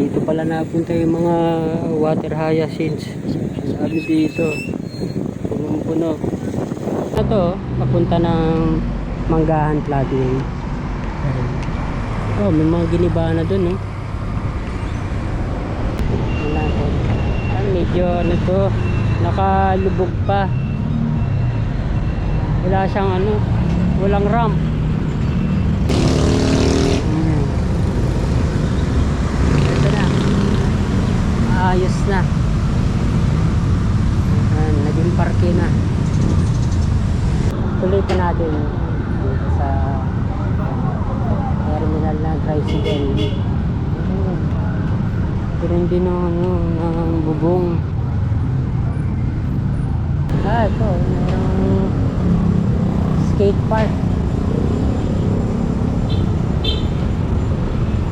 Dito pala napunta yung mga water hyacinths. Sabi dito, punong-puno. Ito, papunta ng Manggahan Floodway. Oh, may mga giniba na dun, po. Ah, medyo ano to, nakalubog pa. Wala siyang ano, walang ramp. Hmm. Ito na. Ayos na. Ayan, naging parke na. Tuloy pa natin dito sa terminal na tricycle. Meron din ng, ano, ng bubong. Ah, ito. Merong skate park.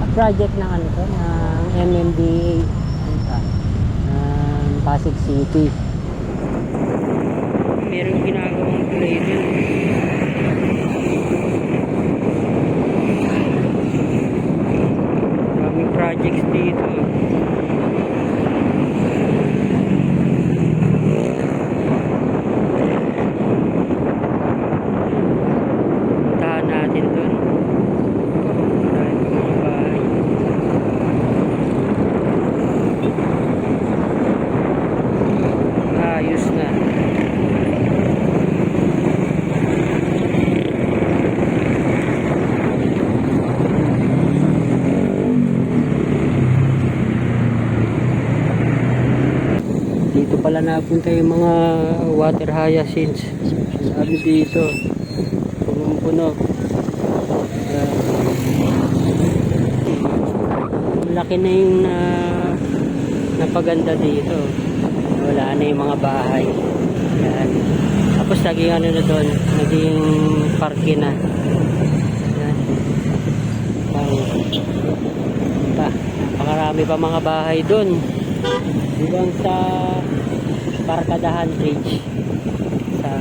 A project ng ano to, ng MMDA. Pasig City. Merong ginagawang play. Maraming projects dito. Puntahan natin dun. Dahil pa mga bahay. Ayos na. Pala napunta yung mga water hyacinths. Sabi dito, punong-puno. Ayan. Malaki na yung na, napaganda dito. Wala na yung mga bahay. Ayan. Tapos naging ano na doon, naging parke na. Pang, pa, napakarami pa mga bahay doon. Hanggang sa Barkadahan Bridge sa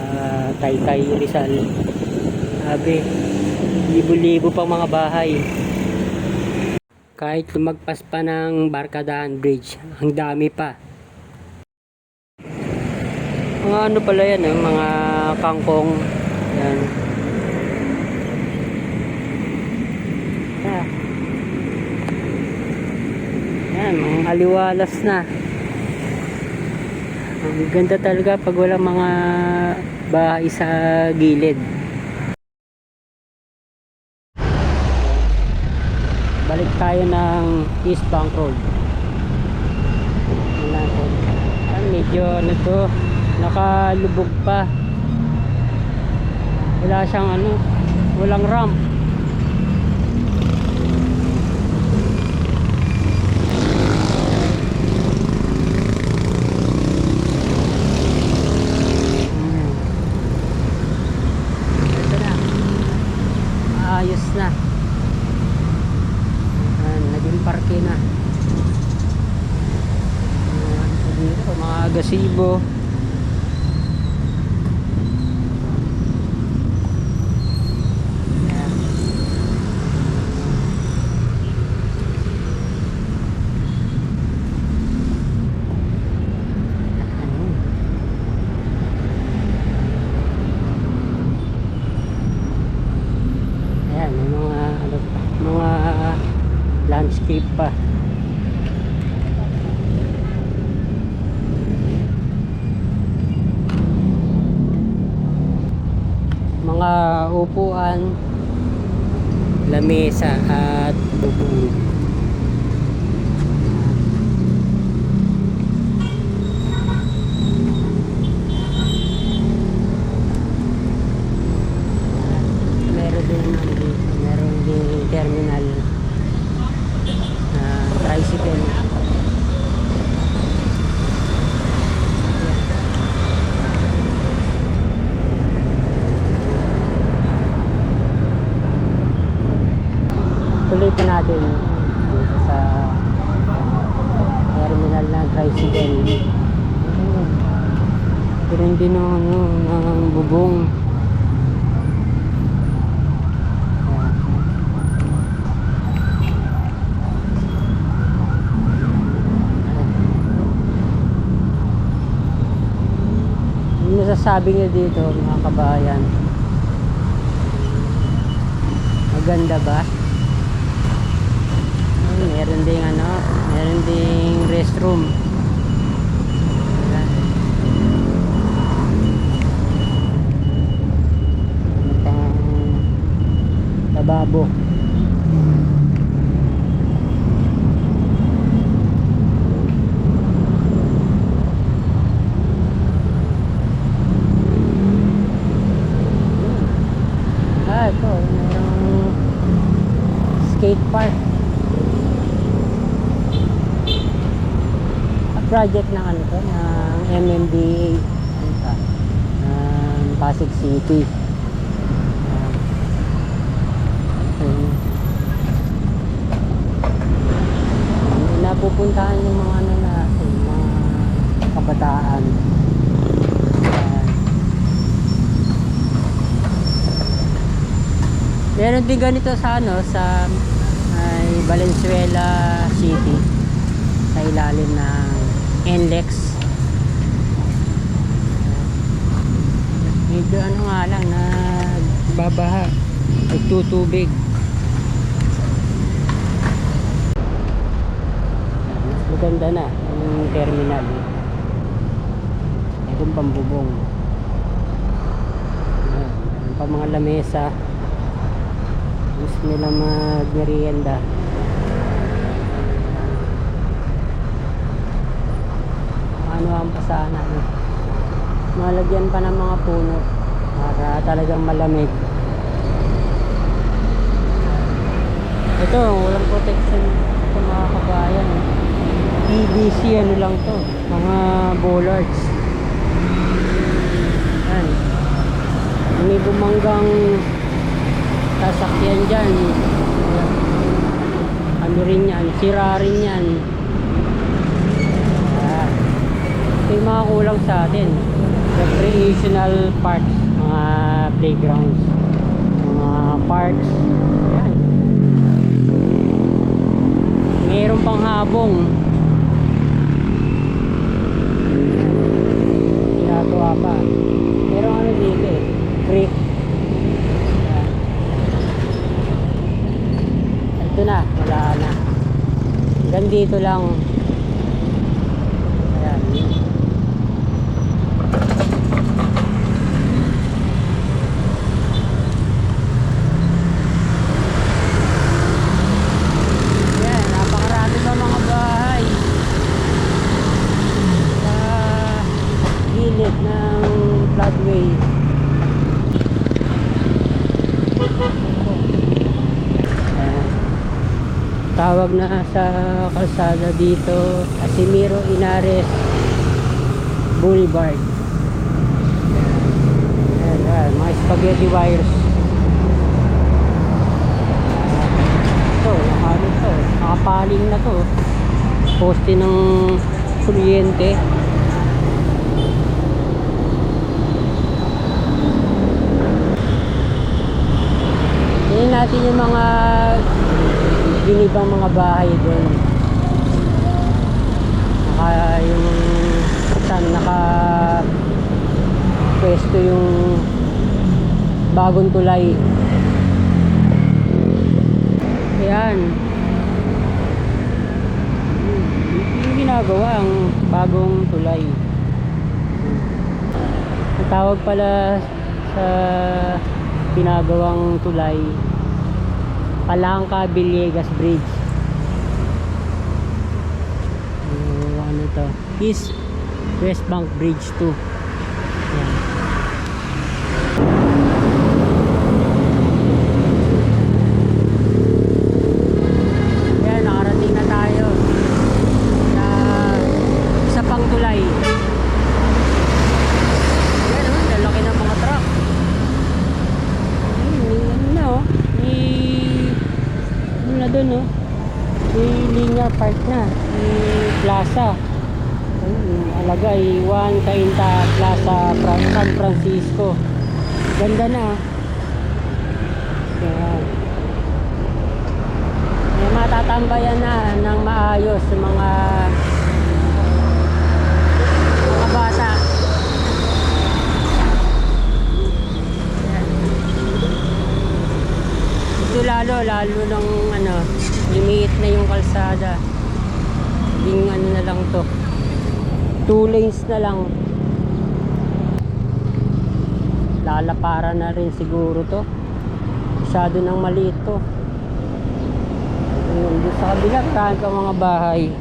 Taytay Rizal. Sabi, libo-libo pang mga bahay. Kahit lumagpas pa ng Barkadahan Bridge, ang dami pa. Mga ano pala yan, eh, mga kangkong. Yan. Ah. Yan, mga aliwalas na. Ang ganda talaga pag walang mga bahay sa gilid. Balik tayo ng East Bank Road. Wala. Ah, medyo ano to, nakalubog pa. Wala siyang ano, walang ramp. Hmm. Ito na. Ayos na. Ayan, naging parke na. Ayan, so dito, mga gazebo. Ayan. Ayan. Ayan, may mga ano pa, mga landscape pa. Mga upuan, lamesa at bubong. tuloy pa natin. Dito sa terminal na tricycle. Pero hindi na ano ng bubong. Ano nasasabi niya dito mga kabayan? Maganda ba? Meron ding ano, meron ding restroom. Lababo. Ah, ito. Merong skate park. A project ng ano to, ng MMDA. Ano? Ng Pasig City. Ayun, Napupuntahan yung mga ano natin, mga kabataan. Meron din ganito sa ano sa ay Valenzuela City sa ilalim ng NLEX. Medyo ano nga lang na babaha nagtutubig. Maganda na yung terminal. Meron pang bubong. Ayan, Meron pa mga lamesa gusto nila magmerienda ano ang pasana no? malagyan pa ng mga puno para talagang malamig. Ito walang protection ito mga kabayan PVC ano lang to mga bollards. Yan may bumanggang sasakyan dyan. Ano rin yan? Sira rin yan Ayan. ito yung mga kulang sa atin. Recreational parks mga playgrounds mga parks. Yan mayroon pang habong. Ginagawa pa pero ano dito eh creek. Ayan. ito na wala na. Hanggang dito lang ayan ayan napakarami pa mga bahay sa gilid ng floodway Ayan. tawag na sa kalsada dito. Casimiro Inares Boulevard. Ayan, ayan, mga spaghetti wires. Ito nakano to nakapaling na to. Poste ng kuryente. Tingnan natin yung mga ginibang mga bahay doon. Naka yung saan naka pwesto yung bagong tulay. Ayan. Yung ginagawa ang bagong tulay. Ang tawag pala sa pinagawang tulay Palangka Villegas Bridge. So, ano to? East West Bank Bridge 2 yan Lagay 1 Cainta Plaza ah, San Francisco. Ganda na. Ah. Ayan. May matatambayan na ng maayos sa mga mga bata. Ito lalo, lalo ng ano, lumiit na yung kalsada. Maging ano na lang to. Two lanes na lang. Lalapara na rin siguro to. Masyado nang maliit to. Ayun, doon sa kabila, kahan ka mga bahay.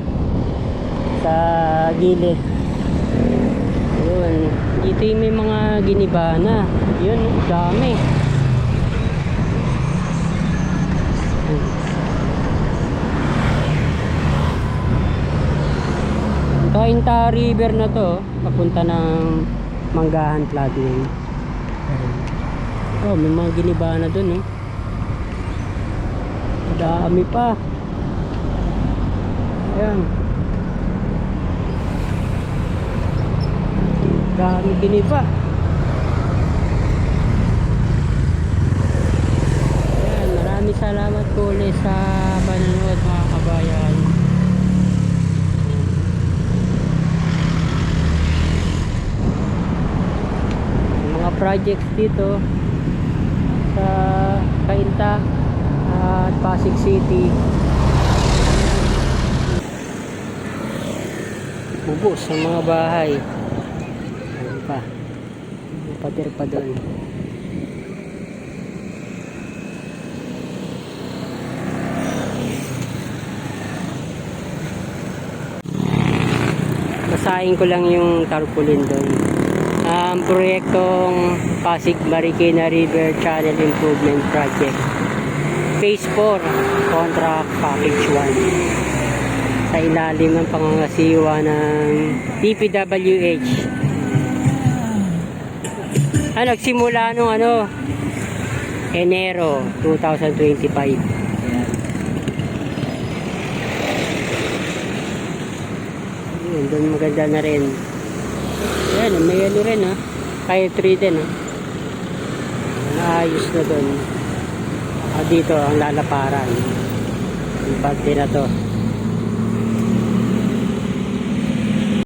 Sa gilid. Ayun. Dito may mga ginibana. Yun, dami. Kainta River na to, papunta ng Manggahan Floodway. Oh, may mga ginibana dun, oh. Dami pa. Ayan. Dami giniba. Ayan, maraming salamat po ulit sa panonood mga kabayan. Yung mga projects dito sa Kainta at Pasig City. Bubos sa mga bahay. Ano pa? Pader pa doon. Basahin ko lang yung tarpaulin doon. Ang proyektong Pasig Marikina River Channel Improvement Project. Phase 4, Contract Package 1. Sa ilalim ng pangangasiwa ng DPWH. Ah, nagsimula nung ano, Enero 2025. Ayan. Yun, doon maganda na rin. Ayan, may ano rin ha. Kaya 3 din ha. Naayos na doon. Ah, dito ang lalaparan. Yung parte na to.